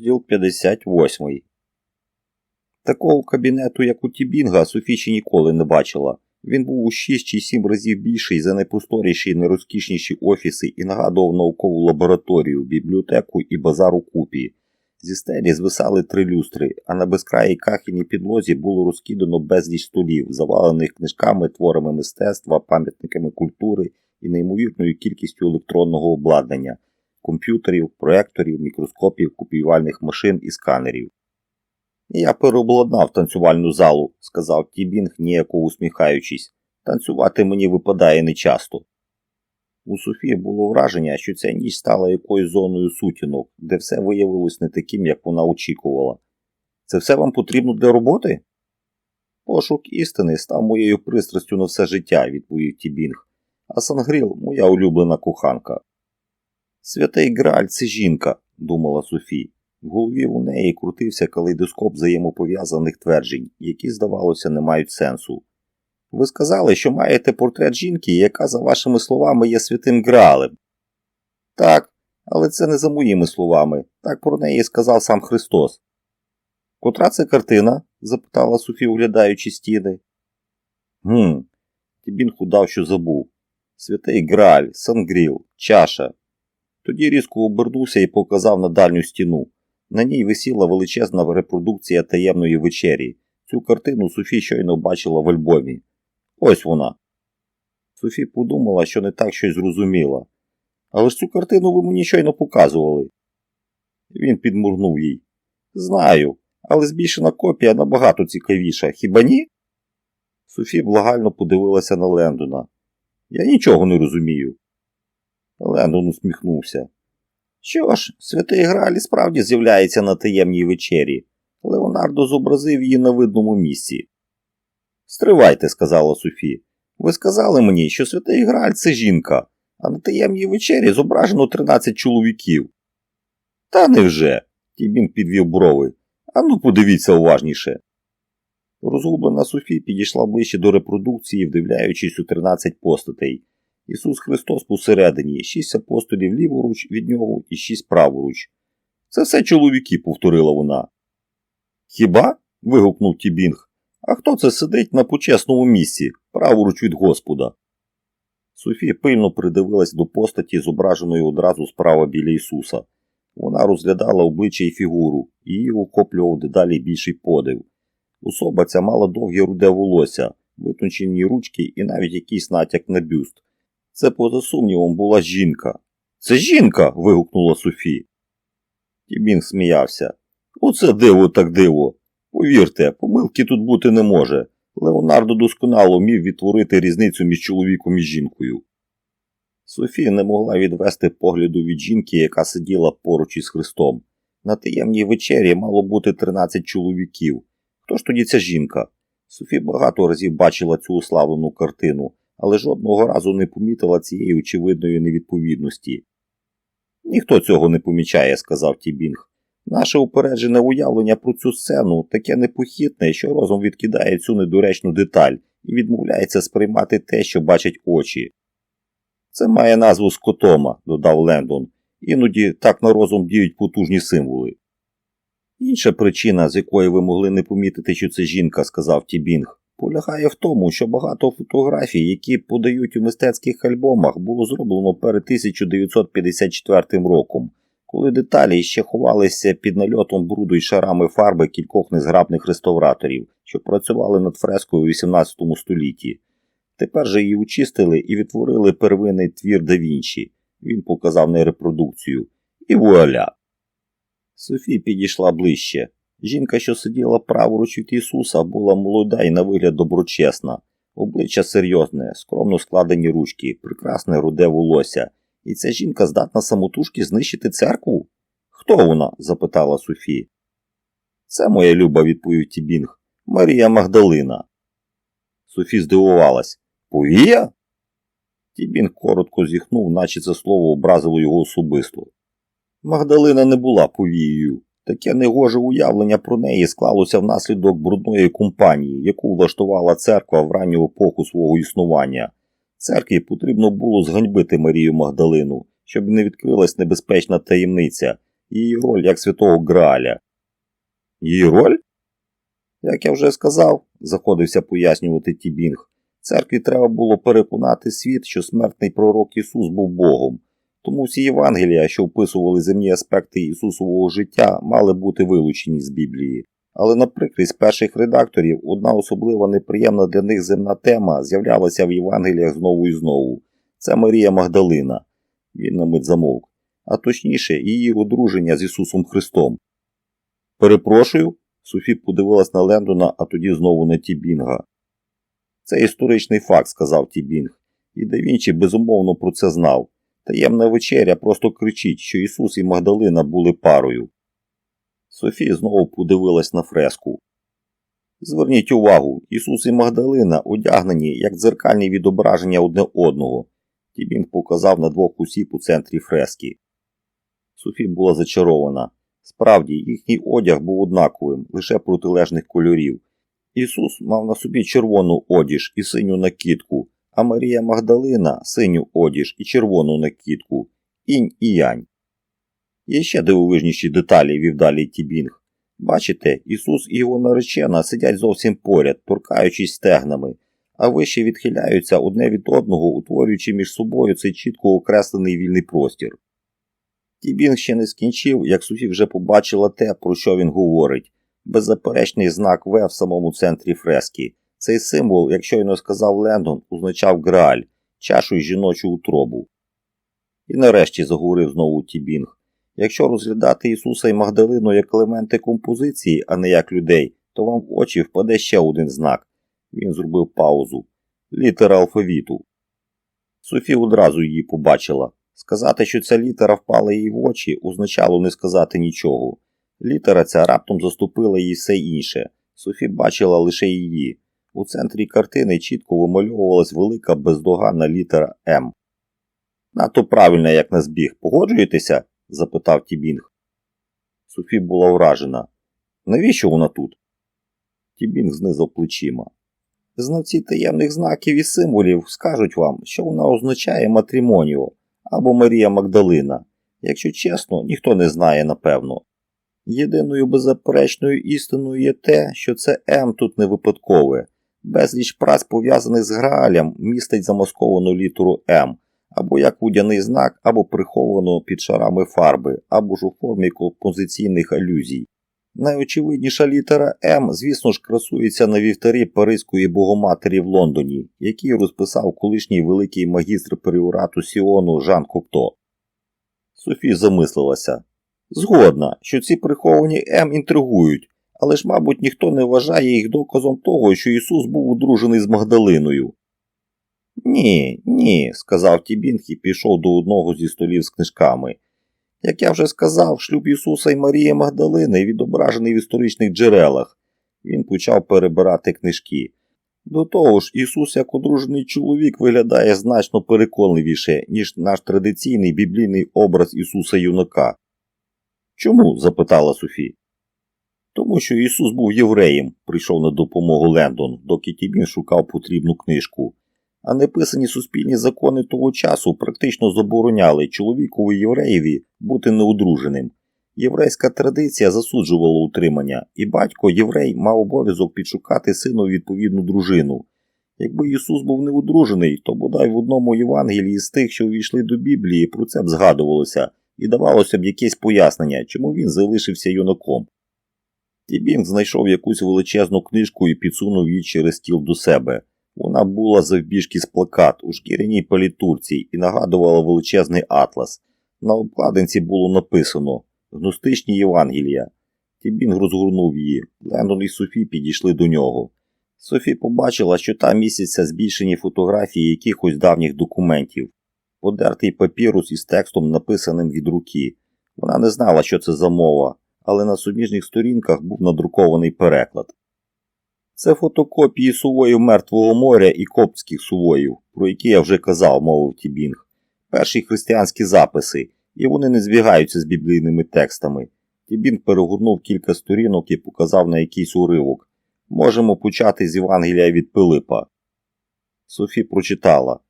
Розділ 58. Такого кабінету, як у Тібінга, Софі ще ніколи не бачила. Він був у 6 чи 7 разів більший за найпросторіші і найрозкішніші офіси і нагадував наукову лабораторію, бібліотеку і базар у купі. Зі стелі звисали три люстри, а на безкраїй кахільній підлозі було розкидано безліч столів, завалених книжками, творами мистецтва, пам'ятниками культури і неймовірною кількістю електронного обладнання комп'ютерів, проекторів, мікроскопів, копіювальних машин і сканерів. Я переобладнав танцювальну залу, сказав Тібінг, ніяко усміхаючись. Танцювати мені випадає нечасто. У Софії було враження, що ця ніч стала якоюсь зоною сутінок, де все виявилось не таким, як вона очікувала. Це все вам потрібно для роботи? Пошук істини став моєю пристрастю на все життя, відповів Тібінг. А Сангріл моя улюблена коханка. Святий Грааль це жінка, думала Софі. В голові у неї крутився калейдоскоп взаємопов'язаних тверджень, які, здавалося, не мають сенсу. Ви сказали, що маєте портрет жінки, яка, за вашими словами, є святим Граалем. Так, але це не за моїми словами. Так про неї сказав сам Христос. Котра це картина? запитала Софі, оглядаючи стіни. Гм, Тібін худав, що забув. Святий Грааль, Сангріл, чаша. Тоді різко обернувся і показав на дальню стіну. На ній висіла величезна репродукція таємної вечері. Цю картину Софі щойно бачила в альбомі. Ось вона. Софі подумала, що не так щось зрозуміла. Але ж цю картину ви мені щойно показували. Він підмурнув їй. Знаю, але збільшена копія набагато цікавіша, хіба ні? Софі благально подивилася на Лендона. Я нічого не розумію. Лендон усміхнувся. Що ж, святий Грааль справді з'являється на таємній вечері. Леонардо зобразив її на видному місці. Стривайте, сказала Софі. Ви сказали мені, що святий Грааль це жінка, а на таємній вечері зображено 13 чоловіків. Та невже? Тібін підвів брови. Ану, подивіться уважніше. Розгублена Софі підійшла ближче до репродукції, вдивляючись у 13 постатей. Ісус Христос посередині, шість апостолів ліворуч від нього і шість праворуч. Це все чоловіки, повторила вона. Хіба? вигукнув Тібінг. А хто це сидить на почесному місці, праворуч від Господа? Софія пильно придивилась до постаті, зображеної одразу справа біля Ісуса. Вона розглядала обличчя і фігуру, і її охоплював дедалі більший подив. Особа ця мала довге руде волосся, витончені ручки і навіть якийсь натяк на бюст. Це, поза сумнівом, була жінка. Це жінка. вигукнула Софі. Тібін сміявся. Оце диво так диво. Повірте, помилки тут бути не може. Леонардо досконало вмів відтворити різницю між чоловіком і жінкою. Софія не могла відвести погляду від жінки, яка сиділа поруч із Христом. На таємній вечері мало бути 13 чоловіків. Хто ж тоді ця жінка? Софі багато разів бачила цю уславлену картину, але жодного разу не помітила цієї очевидної невідповідності. Ніхто цього не помічає, сказав Тібінг. Наше упереджене уявлення про цю сцену таке непохитне, що розум відкидає цю недоречну деталь і відмовляється сприймати те, що бачать очі. Це має назву скотома, додав Лендон. Іноді так на розум діють потужні символи. Інша причина, з якої ви могли не помітити, що це жінка, сказав Тібінг, полягає в тому, що багато фотографій, які подають у мистецьких альбомах, було зроблено перед 1954 роком, коли деталі ще ховалися під нальотом бруду й шарами фарби кількох незграбних реставраторів, що працювали над фрескою у XVIII столітті. Тепер же її очистили і відтворили первинний твір да Вінчі. Він показав на репродукцію. І вуаля! Софі підійшла ближче. Жінка, що сиділа праворуч від Ісуса, була молода і на вигляд доброчесна, обличчя серйозне, скромно складені ручки, прекрасне руде волосся. І ця жінка здатна самотужки знищити церкву? Хто вона? запитала Софі. Це моя люба, відповів Тібінг. Марія Магдалина. Софі здивувалась. Повія? Тібінг коротко зіхнув, наче це слово образило його особисто. Магдалина не була повією. Таке негоже уявлення про неї склалося внаслідок брудної компанії, яку влаштувала церква в ранню епоху свого існування. Церкві потрібно було зганьбити Марію Магдалину, щоб не відкрилась небезпечна таємниця, її роль як святого Грааля. Її роль? Як я вже сказав, заходився пояснювати Тібінг, церкві треба було переконати світ, що смертний пророк Ісус був Богом. Тому всі Євангелія, що вписували земні аспекти Ісусового життя, мали бути вилучені з Біблії. Але на прикрість перших редакторів одна особливо неприємна для них земна тема з'являлася в Євангеліях знову і знову. Це Марія Магдалина. Він на мить замовк. А точніше, її одруження з Ісусом Христом. Перепрошую, Софі подивилась на Лендона, а тоді знову на Тібінга. Це історичний факт, сказав Тібінг, і да Вінчі безумовно про це знав. Таємна вечеря просто кричить, що Ісус і Магдалина були парою. Софія знову подивилась на фреску. Зверніть увагу, Ісус і Магдалина одягнені як дзеркальні відображення одне одного. Тібінг показав на двох усіп у центрі фрески. Софі була зачарована. Справді, їхній одяг був однаковим, лише протилежних кольорів. Ісус мав на собі червону одіж і синю накидку, а Марія Магдалина синю одіж і червону накидку, інь і янь. Є ще дивовижніші деталі, вів далі Тібінг. Бачите, Ісус і його наречена сидять зовсім поряд, торкаючись стегнами, а вище відхиляються одне від одного, утворюючи між собою цей чітко окреслений вільний простір. Тібінг ще не скінчив, як Софі вже побачила те, про що він говорить. Беззаперечний знак В в самому центрі фрески. Цей символ, як щойно сказав Лендон, означав Грааль, чашу й жіночу утробу. І нарешті заговорив знову Тібінг. Якщо розглядати Ісуса і Магдалину як елементи композиції, а не як людей, то вам в очі впаде ще один знак. Він зробив паузу. Літера алфавіту. Софі одразу її побачила. Сказати, що ця літера впала їй в очі, означало не сказати нічого. Літера ця раптом заступила їй все інше. Софі бачила лише її. У центрі картини чітко вимальовувалась велика бездоганна літера М. Надто правильно, як на збіг. Погоджуєтеся? запитав Тібінг. Софі була вражена. Навіщо вона тут? Тібінг знизав плечима. Знавці таємних знаків і символів скажуть вам, що вона означає матримоніо або Марія Магдалина. Якщо чесно, ніхто не знає напевно. Єдиною беззаперечною істиною є те, що це М тут не випадкове. Безліч праць, пов'язаних з Граалем, містить замасковану літеру М, або як водяний знак, або приховано під шарами фарби, або ж у формі композиційних алюзій. Найочевидніша літера М, звісно ж, красується на вівтарі Паризької богоматері в Лондоні, який розписав колишній великий магістр періорату Сіону Жан Кокто. Софі замислилася. Згодна, що ці приховані М інтригують, але ж, мабуть, ніхто не вважає їх доказом того, що Ісус був одружений з Магдалиною. Ні, ні, сказав Тібінг і пішов до одного зі столів з книжками. Як я вже сказав, шлюб Ісуса і Марії Магдалини відображений в історичних джерелах. Він почав перебирати книжки. До того ж, Ісус як одружений чоловік виглядає значно переконливіше, ніж наш традиційний біблійний образ Ісуса юнака. Чому? запитала Софі. Тому що Ісус був євреєм, прийшов на допомогу Лендон, доки Тібін шукав потрібну книжку. А неписані суспільні закони того часу практично забороняли чоловікові євреєві бути неодруженим. Єврейська традиція засуджувала утримання, і батько єврей мав обов'язок підшукати сину відповідну дружину. Якби Ісус був неодружений, то бодай в одному Євангелії з тих, що увійшли до Біблії, про це б згадувалося, і давалося б якесь пояснення, чому він залишився юнаком. Тібінг знайшов якусь величезну книжку і підсунув її через стіл до себе. Вона була завбіжки з плакат у шкіряній палітурці і нагадувала величезний атлас. На обкладинці було написано Гностичні Євангелія. Тібінг розгорнув її. Лендон і Софі підійшли до нього. Софі побачила, що там місяця збільшені фотографії якихось давніх документів, подертий папірус із текстом, написаним від руки. Вона не знала, що це за мова, але на суміжних сторінках був надрукований переклад. Це фотокопії сувоїв Мертвого моря і коптських сувоїв, про які я вже казав, мовив Тібінг. Перші християнські записи, і вони не збігаються з біблійними текстами. Тібінг перегорнув кілька сторінок і показав на якийсь уривок. Можемо почати з Євангелія від Пилипа. Софі прочитала.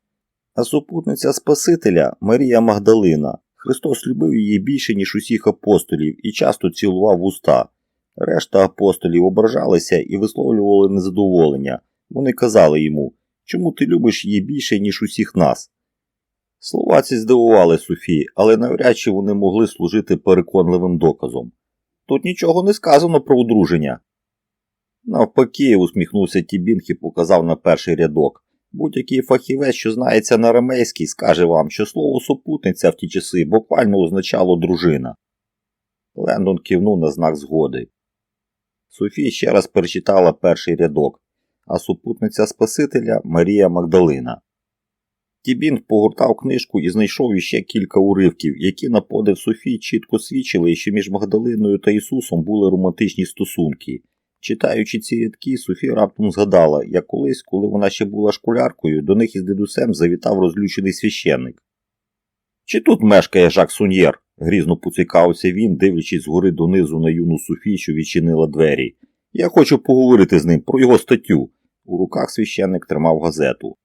А супутниця Спасителя Марія Магдалина, Христос любив її більше, ніж усіх апостолів, і часто цілував уста. Решта апостолів ображалися і висловлювали незадоволення. Вони казали йому, чому ти любиш її більше, ніж усіх нас. Слова ці здивували Софії, але навряд чи вони могли служити переконливим доказом. Тут нічого не сказано про одруження. Навпаки, усміхнувся Тібінг і показав на перший рядок. Будь-який фахівець, що знається на ремейській, скаже вам, що слово супутниця в ті часи буквально означало дружина. Лендон кивнув на знак згоди. Софія ще раз перечитала перший рядок, а супутниця Спасителя Марія Магдалина. Тібінг погортав книжку і знайшов іще кілька уривків, які на подив Софії чітко свідчили, що між Магдалиною та Ісусом були романтичні стосунки. Читаючи ці рядки, Софія раптом згадала, як колись, коли вона ще була школяркою, до них із дедусем завітав розлючений священник. Чи тут мешкає Жак Суньєр? грізно поцікавився він, дивлячись згори донизу на юну Софію, що відчинила двері. Я хочу поговорити з ним про його статтю. У руках священник тримав газету.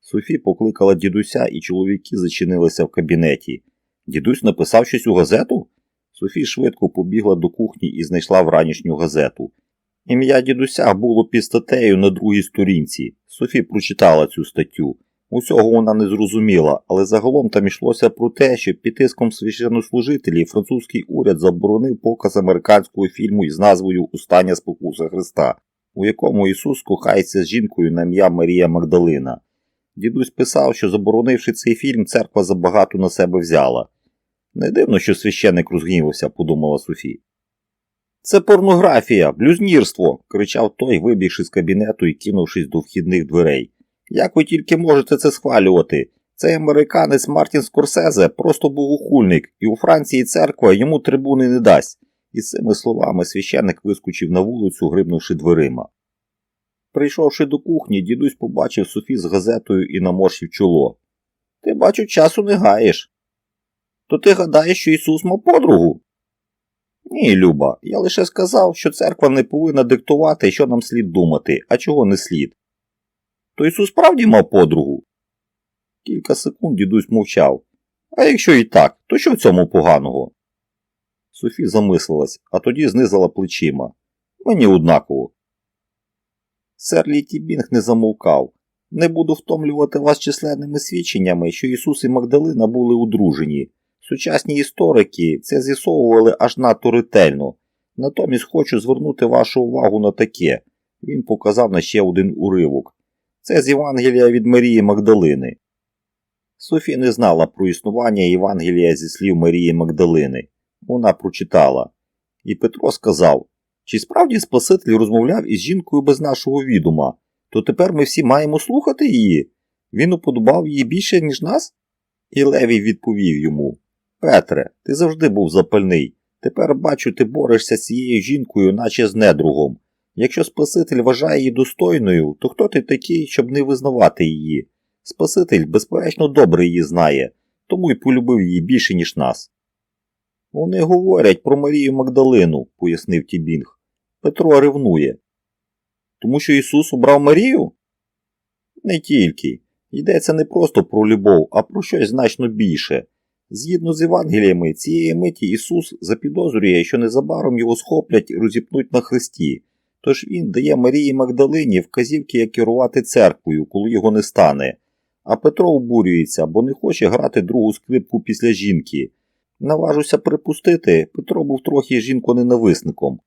Софі покликала дідуся, і чоловіки зачинилися в кабінеті. Дідусь написав щось у газету? Софі швидко побігла до кухні і знайшла вранішню газету. Ім'я дідуся було під статтею на другій сторінці. Софі прочитала цю статтю. Усього вона не зрозуміла, але загалом там йшлося про те, що під тиском священнослужителів французький уряд заборонив показ американського фільму із назвою Устання спокуса Христа, у якому Ісус кохається з жінкою на ім'я Марія Магдалина. Дідусь писав, що заборонивши цей фільм, церква забагато на себе взяла. Не дивно, що священник розгнівався, подумала Софі. Це порнографія, блюзнірство, кричав той, вибігши з кабінету і кинувшись до вхідних дверей. Як ви тільки можете це схвалювати? Цей американець Мартін Скорсезе просто богохульник, і у Франції церква йому трибуни не дасть. І з цими словами священник вискочив на вулицю, грибнувши дверима. Прийшовши до кухні, дідусь побачив Софі з газетою і наморщив чоло. Ти, бачу, часу не гаєш. То ти гадаєш, що Ісус мав подругу? Ні, Люба, я лише сказав, що церква не повинна диктувати, що нам слід думати, а чого не слід. То Ісус справді мав подругу? Кілька секунд дідусь мовчав. А якщо і так, то що в цьому поганого? Софі замислилась, а тоді знизила плечима. Мені однаково. Сер Літі Бінг не замовкав. Не буду втомлювати вас численними свідченнями, що Ісус і Магдалина були одружені. Сучасні історики це з'ясовували аж надто ретельно. Натомість хочу звернути вашу увагу на таке. Він показав на ще один уривок. Це з Євангелія від Марії Магдалини. Софі не знала про існування Євангелія зі слів Марії Магдалини. Вона прочитала. І Петро сказав: Чи справді Спаситель розмовляв із жінкою без нашого відома, то тепер ми всі маємо слухати її. Він уподобав її більше, ніж нас? І Левій відповів йому Петре, ти завжди був запальний. Тепер бачу, ти борешся з цією жінкою, наче з недругом. Якщо Спаситель вважає її достойною, то хто ти такий, щоб не визнавати її? Спаситель, безперечно, добре її знає, тому й полюбив її більше, ніж нас. Вони говорять про Марію Магдалину, пояснив Тібінг. Петро ревнує. Тому що Ісус обрав Марію? Не тільки. Йдеться не просто про любов, а про щось значно більше. Згідно з Євангеліями, цієї миті Ісус запідозрює, що незабаром його схоплять і розіпнуть на хресті. Тож він дає Марії Магдалині вказівки, як керувати церквою, коли його не стане. А Петро обурюється, бо не хоче грати другу скрипку після жінки. Наважуся припустити, Петро був трохи жінконенависником.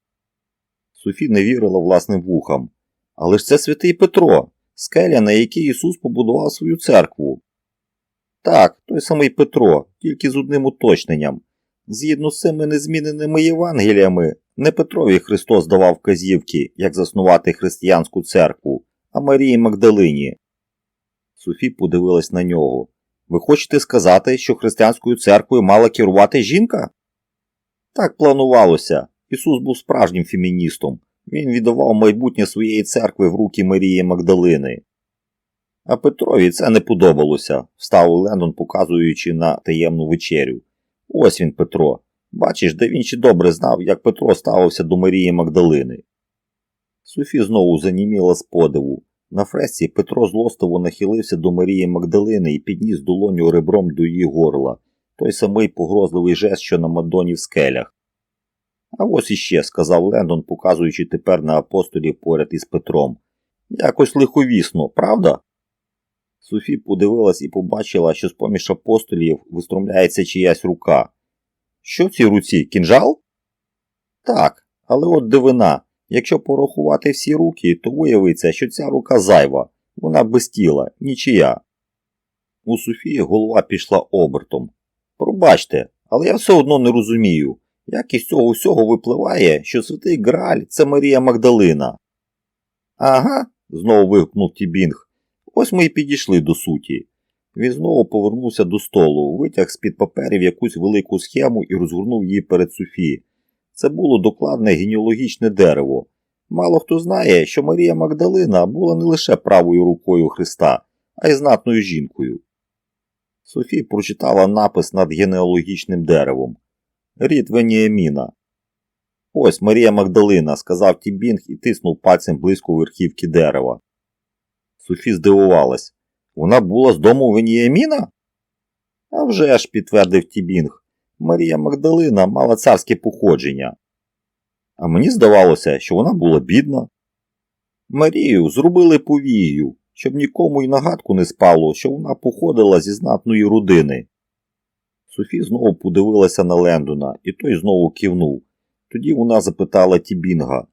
Софі не вірила власним вухам. Але ж це святий Петро, скеля, на якій Ісус побудував свою церкву. Так, той самий Петро, тільки з одним уточненням. Згідно з цими незміненими Євангеліями, не Петрові Христос давав вказівки, як заснувати християнську церкву, а Марії Магдалині. Софі подивилась на нього. Ви хочете сказати, що християнською церквою мала керувати жінка? Так планувалося. Ісус був справжнім феміністом. Він віддавав майбутнє своєї церкви в руки Марії Магдалини. А Петрові це не подобалося, вставив Лендон, показуючи на таємну вечерю. Ось він, Петро. Бачиш, да він ще добре знав, як Петро ставився до Марії Магдалини. Софі знову заніміла з подиву. На фресці Петро злостиво нахилився до Марії Магдалини і підніс долоню ребром до її горла. той самий погрозливий жест, що на Мадоні в скелях. А ось іще, сказав Лендон, показуючи тепер на апостолі поряд із Петром. Якось лиховісно, правда? Софі подивилась і побачила, що з поміж апостолів виструмляється чиясь рука. Що в цій руці? Кінжал? Так, але от дивина. Якщо порахувати всі руки, то виявиться, що ця рука зайва, вона без тіла, нічия. У Софії голова пішла обертом. Пробачте, але я все одно не розумію, як із цього всього випливає, що святий Грааль це Марія Магдалина. Ага, знову вигукнув Тібінг. Ось ми й підійшли до суті. Він знову повернувся до столу, витяг з-під паперів якусь велику схему і розгорнув її перед Софі. Це було докладне генеалогічне дерево. Мало хто знає, що Марія Магдалина була не лише правою рукою Христа, а й знатною жінкою. Софі прочитала напис над генеалогічним деревом Рід Веніаміна. Ось Марія Магдалина, сказав Тібінг і тиснув пальцем близько верхівки дерева. Софі здивувалась. Вона була з дому Веніаміна? «А вже ж», – підтвердив Тібінг. Марія Магдалина мала царське походження. А мені здавалося, що вона була бідна. Марію зробили повією, щоб нікому й нагадку не спало, що вона походила зі знатної родини. Софі знову подивилася на Лендона, і той знову кивнув. Тоді вона запитала Тібінга,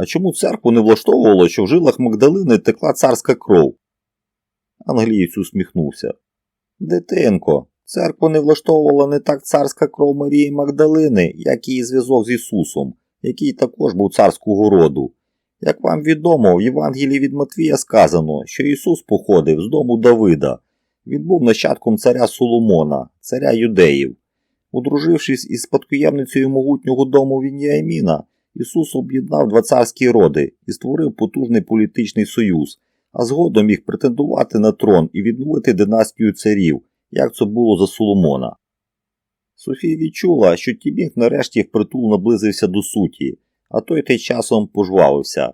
а чому церкву не влаштовувало, що в жилах Магдалини текла царська кров? Англієць усміхнувся. Дитинко, церкву не влаштовувала не так царська кров Марії Магдалини, як її зв'язок з Ісусом, який також був царського роду. Як вам відомо, в Євангелії від Матвія сказано, що Ісус походив з дому Давида. Він був нащадком царя Соломона, царя юдеїв. Одружившись із спадкоємницею могутнього дому Вініаміна, Ісус об'єднав два царські роди і створив потужний політичний союз, а згодом міг претендувати на трон і відновити династію царів, як це було за Соломона. Софія відчула, що Тібінг нарешті впритул наблизився до суті, а той тим часом пожвавився.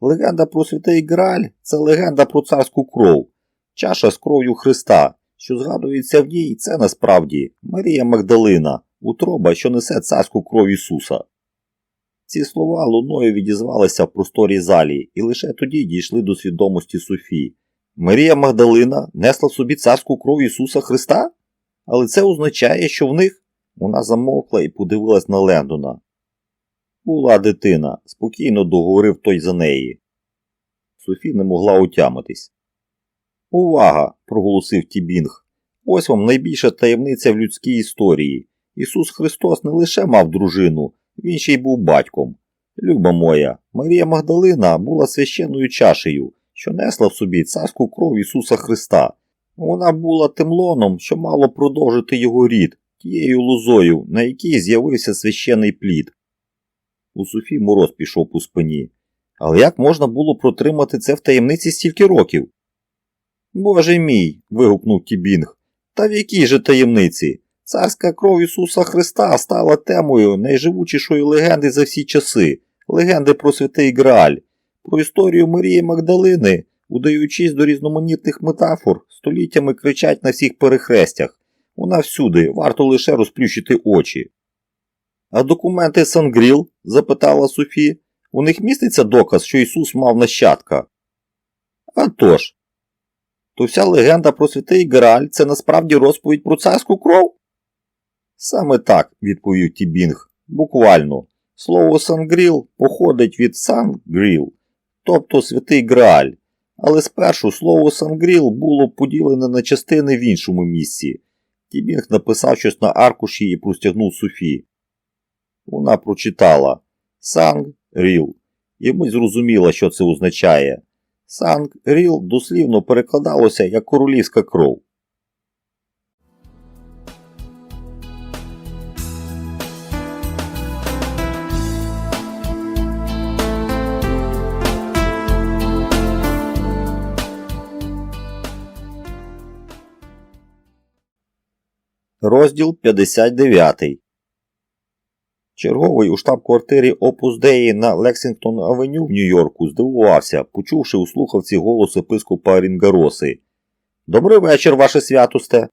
Легенда про святий Граль це легенда про царську кров, чаша з кров'ю Христа, що згадується в ній, це насправді Марія Магдалина, утроба, що несе царську кров Ісуса. Ці слова луною відізвалися в просторі залі і лише тоді дійшли до свідомості Софії. Марія Магдалина несла в собі царську кров Ісуса Христа? Але це означає, що в них вона замовкла і подивилась на Лендона. Була дитина, спокійно договорив той за неї. Софі не могла утямитись. Увага! проголосив Тібінг. Ось вам найбільша таємниця в людській історії. Ісус Христос не лише мав дружину, він ще й був батьком. Люба моя, Марія Магдалина була священною чашею, що несла в собі царську кров Ісуса Христа. Вона була тим лоном, що мало продовжити його рід, тією лозою, на якій з'явився священий плід. У Софі мороз пішов по спині. Але як можна було протримати це в таємниці стільки років? Боже мій. вигукнув Тібінг. Та в якій же таємниці? Царська кров Ісуса Христа стала темою найживучішої легенди за всі часи, легенди про святий Грааль, про історію Марії Магдалини, удаючись до різноманітних метафор, століттями кричать на всіх перехрестях. Вона всюди, варто лише розплющити очі. А документи Сангріл? запитала Софі. У них міститься доказ, що Ісус мав нащадка. «А тож, то вся легенда про святий Грааль це насправді розповідь про царську кров? Саме так, відповів Тібінг. Буквально. Слово Сангріл походить від Сангріл, тобто святий Грааль. Але спершу слово Сангріл було поділене на частини в іншому місці. Тібінг написав щось на аркуші і простягнув Софі. Вона прочитала Санг-Ріл, і ми зрозуміла, що це означає. Санг-Ріл дослівно перекладалося як королівська кров. Розділ 59 Черговий у штаб-квартирі Опус Деї на Лексингтон Авеню в Нью-Йорку здивувався, почувши у слухавці голос епископа Рінгароси. Добрий вечір, ваше святосте.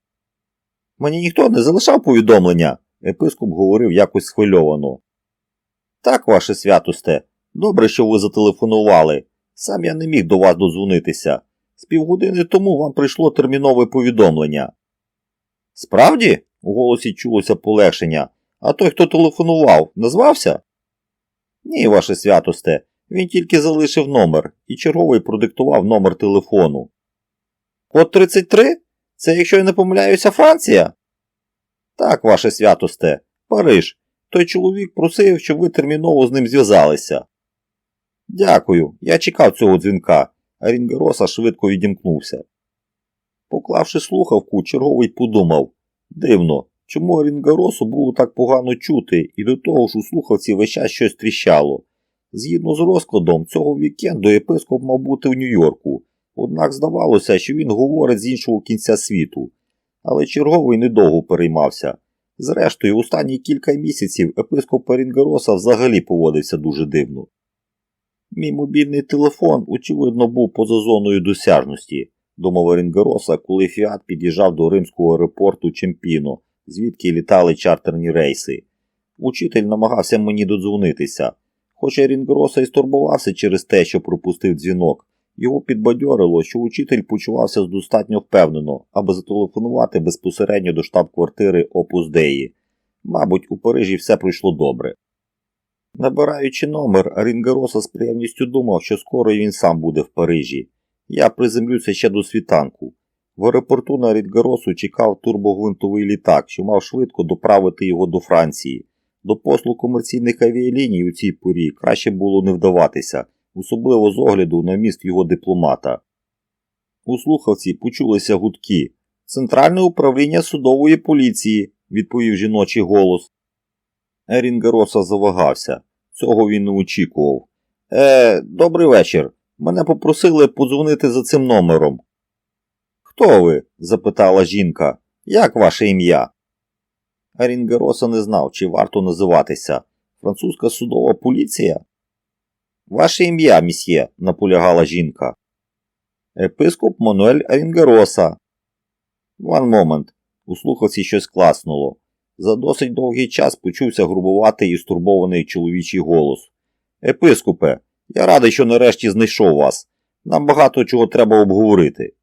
Мені ніхто не залишав повідомлення, епископ говорив якось схвильовано. Так, ваше святосте, добре, що ви зателефонували. Сам я не міг до вас дозвонитися. З півгодини тому вам прийшло термінове повідомлення. Справді? у голосі чулося полегшення. А той, хто телефонував, назвався? Ні, ваше святосте. Він тільки залишив номер і черговий продиктував номер телефону. Код 33? Це, якщо я не помиляюся, Франція? Так, ваше святосте, Париж. Той чоловік просив, щоб ви терміново з ним зв'язалися. Дякую, я чекав цього дзвінка, а Рінгароса швидко відімкнувся. Поклавши слухавку, черговий подумав дивно, чому Рінгаросу було так погано чути, і до того ж у слухавці весь час щось тріщало. Згідно з розкладом, цього вікенду єпископ мав бути в Нью-Йорку, однак здавалося, що він говорить з іншого кінця світу. Але черговий недовго переймався. Зрештою, останні кілька місяців епископ Рінгароса взагалі поводився дуже дивно. Мій мобільний телефон, очевидно, був поза зоною досяжності, думав Рінгароса, коли Фіат під'їжджав до римського аеропорту Чемпіно, звідки літали чартерні рейси. Учитель намагався мені додзвонитися. Хоча Рінгроса і стурбувався через те, що пропустив дзвінок, його підбадьорило, що учитель почувався достатньо впевнено, аби зателефонувати безпосередньо до штаб-квартири Опус Деї. Мабуть, у Парижі все пройшло добре. Набираючи номер, Рінгароса з приємністю думав, що скоро він сам буде в Парижі. Я приземлюся ще до світанку. В аеропорту на Рінгаросу чекав турбогвинтовий літак, що мав швидко доправити його до Франції. До послуг комерційних авіаліній у цій порі краще було не вдаватися, особливо з огляду на міст його дипломата. У слухавці почулися гудки. Центральне управління судової поліції, відповів жіночий голос. Ерінгароса завагався. Цього він не очікував. Е, добрий вечір. Мене попросили подзвонити за цим номером. Хто ви? запитала жінка. Як ваше ім'я? Ерінгароса не знав, чи варто називатися. Французька судова поліція? Ваше ім'я, місьє, наполягала жінка. Епископ Мануель Ерінгароса. Ван момент. У слухавці щось класнуло. За досить довгий час почувся грубуватий і стурбований чоловічий голос. Епископе, я радий, що нарешті знайшов вас. Нам багато чого треба обговорити.